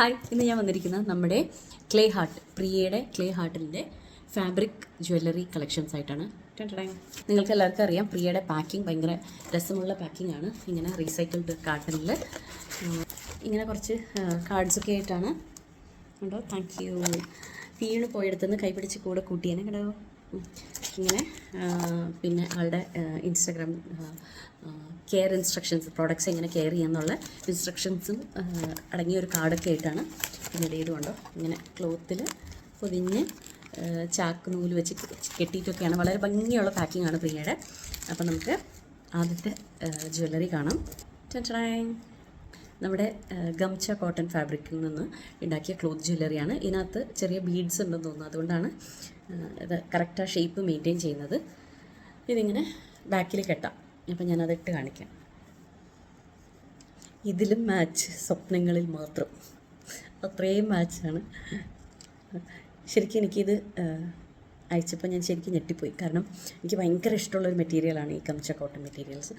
Hi ഇന്ന് ഞാൻ വന്നിരിക്കുന്നത് നമ്മുടെ ക്ലേ ഹാർട്ട് പ്രിയയുടെ ക്ലേ ഹാർട്ടിന്റെ ഫാബ്രിക് ജ്വല്ലറി കളക്ഷൻസ് ആയിട്ടാണ്. നിങ്ങൾക്ക് എല്ലാവർക്കും അറിയാം പ്രിയയുടെ പാക്കിംഗ് ഭയങ്കര രസമുള്ള പാക്കിംഗ് ആണ്. ഇങ്ങനെ റീസൈക്കിൾഡ് കാർട്ടണിൽ ഇങ്ങനെ കുറച്ച് കാർഡ്സൊക്കെ ആയിട്ടാണ്. ഉണ്ടോ താങ്ക് യു വീണ് പോയെടുത്തുനിന്ന് കൈപിടിച്ച് കൂടെ കൂട്ടിയേനെ കേട്ടോ. ഇങ്ങനെ പിന്നെ ആളുടെ ഇൻസ്റ്റഗ്രാം കെയർ ഇൻസ്ട്രക്ഷൻസ് പ്രോഡക്റ്റ്സ് എങ്ങനെ കെയർ ചെയ്യാമെന്നുള്ള ഇൻസ്ട്രക്ഷൻസും അടങ്ങിയ ഒരു കാർഡൊക്കെ ആയിട്ടാണ് പിന്നീട് ഇതുകൊണ്ടോ ഇങ്ങനെ ക്ലോത്തിൽ പൊതിഞ്ഞ് ചാക്ക് നൂൽ വെച്ച് കെട്ടിയിട്ടൊക്കെയാണ്. വളരെ ഭംഗിയുള്ള പാക്കിംഗ് ആണ് പ്രിയയുടെ അപ്പോൾ നമുക്ക് ആദ്യത്തെ ജ്വല്ലറി കാണാം. ടടടാങ്. നമ്മുടെ ഗംച ഗംച്ച കോട്ടൺ ഫാബ്രിക്കിൽ നിന്ന് ഉണ്ടാക്കിയ ക്ലോത്ത് ജ്വല്ലറിയാണ്. ഇതിനകത്ത് ചെറിയ ബീഡ്സ് ഉണ്ടെന്ന് തോന്നുന്നു. അതുകൊണ്ടാണ് ഇത് കറക്റ്റ് ആ ഷേപ്പ് മെയിന്റെയിൻ ചെയ്യുന്നത്. ഇതിങ്ങനെ ബാക്കിൽ കെട്ടാം. അപ്പം ഞാനതിട്ട് കാണിക്കാം. ഇതിലും മാച്ച് സ്വപ്നങ്ങളിൽ മാത്രം. അത്രയും മാച്ചാണ്. ശരിക്കും എനിക്കിത് അയച്ചപ്പോൾ ഞാൻ ശരിക്കും ഞെട്ടിപ്പോയി. കാരണം എനിക്ക് ഭയങ്കര ഇഷ്ടമുള്ളൊരു മെറ്റീരിയലാണ് ഈ കംച കോട്ടൺ മെറ്റീരിയൽസ്.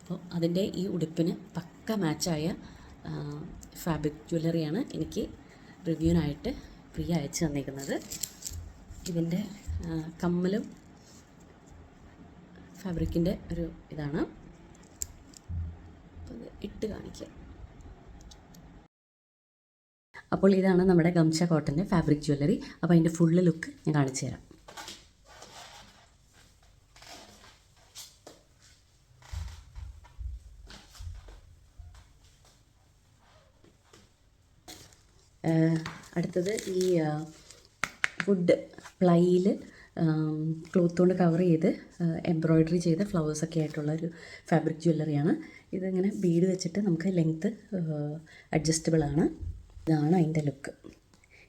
അപ്പോൾ അതിന്റെ ഈ ഉടുപ്പിന് പക്ക മാച്ചായ ഫാബ്രിക് ജ്വല്ലറിയാണ് എനിക്ക് റിവ്യൂവിനായിട്ട് പ്രിയ അയച്ചു തന്നിരിക്കുന്നത്. ഇതിന്റെ കമ്മലും ഫാബ്രിക്കിന്റെ ഒരു ഇതാണ്. ഇട്ട് കാണിക്കാം. അപ്പോൾ ഇതാണ് നമ്മുടെ ഗംഷ കോട്ടന്റെ ഫാബ്രിക് ജ്വല്ലറി. അപ്പോൾ അതിന്റെ ഫുള്ള് ലുക്ക് ഞാൻ കാണിച്ചു തരാം അടുത്തത് ഈ വുഡ് പ്ലൈയിൽ ക്ലോത്ത് കൊണ്ട് കവർ ചെയ്ത് എംബ്രോയ്ഡറി ചെയ്ത ഫ്ലവേഴ്സൊക്കെ ആയിട്ടുള്ള ഒരു ഫാബ്രിക് ജ്വല്ലറിയാണ് ഇതിങ്ങനെ ബീഡ് വെച്ചിട്ട് നമുക്ക് ലെങ്ത്ത് അഡ്ജസ്റ്റബിൾ ആണ്. ഇതാണ് അതിന്റെ ലുക്ക്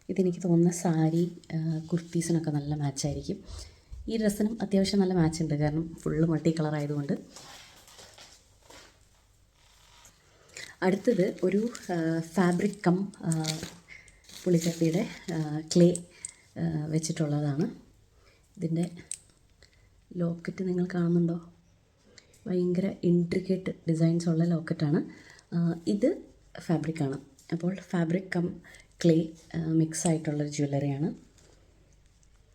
ഇതെനിക്ക് തോന്നുന്ന സാരി കുർത്തീസിനൊക്കെ നല്ല മാച്ചായിരിക്കും ഈ ഡ്രസ്സിനും അത്യാവശ്യം നല്ല മാച്ച് ഉണ്ട്. കാരണം ഫുള്ള് മൾട്ടി കളർ ആയതുകൊണ്ട്. അടുത്തത് ഒരു ഫാബ്രിക് കം പുളിക്കട്ടിയുടെ ക്ലേ വെച്ചിട്ടുള്ളതാണ്. ഇതിന്റെ ലോക്കറ്റ് നിങ്ങൾ കാണുന്നുണ്ടോ? ഭയങ്കര ഇൻട്രിക്കേറ്റ് ഡിസൈൻസ് ഉള്ള ലോക്കറ്റാണ്. ഇത് ഫാബ്രിക്കാണ്. അപ്പോൾ ഫാബ്രിക് കം ക്ലേ മിക്സ് ആയിട്ടുള്ളൊരു ജ്വല്ലറിയാണ്.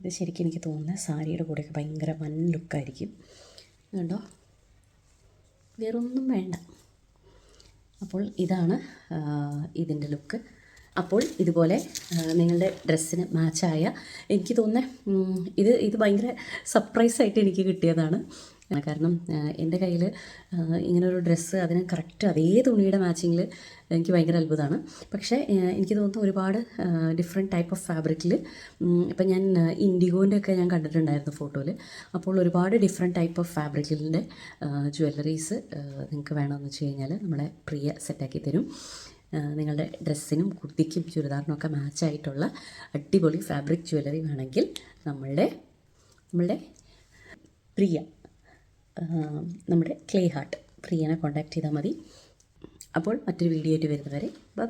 ഇത് ശരിക്കും എനിക്ക് തോന്നുന്നത് സാരിയുടെ കൂടെയൊക്കെ ഭയങ്കര വൻ ലുക്കായിരിക്കും കണ്ടോ? വേറൊന്നും വേണ്ട. അപ്പോൾ ഇതാണ് ഇതിന്റെ ലുക്ക് അപ്പോൾ ഇതുപോലെ നിങ്ങളുടെ ഡ്രസ്സിന് മാച്ചായ. എനിക്ക് തോന്നുന്നത് ഇത് ഇത് ഭയങ്കര സർപ്രൈസായിട്ട് എനിക്ക് കിട്ടിയതാണ്. കാരണം എന്റെ കയ്യിൽ ഇങ്ങനൊരു ഡ്രസ്സ് അതിന് കറക്റ്റ് അതേ തുണിയുടെ മാച്ചിങ്ങിൽ എനിക്ക് ഭയങ്കര അത്ഭുതമാണ്. പക്ഷേ എനിക്ക് തോന്നുന്നു ഒരുപാട് ഡിഫറെന്റ് ടൈപ്പ് ഓഫ് ഫാബ്രിക്കിൽ ഇപ്പം ഞാൻ ഇൻഡിഗോന്റെ ഒക്കെ ഞാൻ കണ്ടിട്ടുണ്ടായിരുന്നു ഫോട്ടോയിൽ അപ്പോൾ ഒരുപാട് ഡിഫറെന്റ് ടൈപ്പ് ഓഫ് ഫാബ്രിക്കിന്റെ ജ്വല്ലറീസ് നിങ്ങൾക്ക് വേണമെന്ന് വെച്ച് കഴിഞ്ഞാൽ നമ്മളെ പ്രിയ സെറ്റാക്കി തരും. നിങ്ങളുടെ ഡ്രസ്സിനും കുർത്തിക്കും ചുരിദാറിനൊക്കെ മാച്ചായിട്ടുള്ള അടിപൊളി ഫാബ്രിക് ജ്വല്ലറി വേണമെങ്കിൽ നമ്മളുടെ നമ്മളുടെ പ്രിയ നമ്മുടെ ക്ലേ ഹാർട്ട് പ്രിയനെ കോൺടാക്റ്റ് ചെയ്താൽ മതി. അപ്പോൾ മറ്റൊരു വീഡിയോ ആയിട്ട് വരുന്നവരെ ബൈ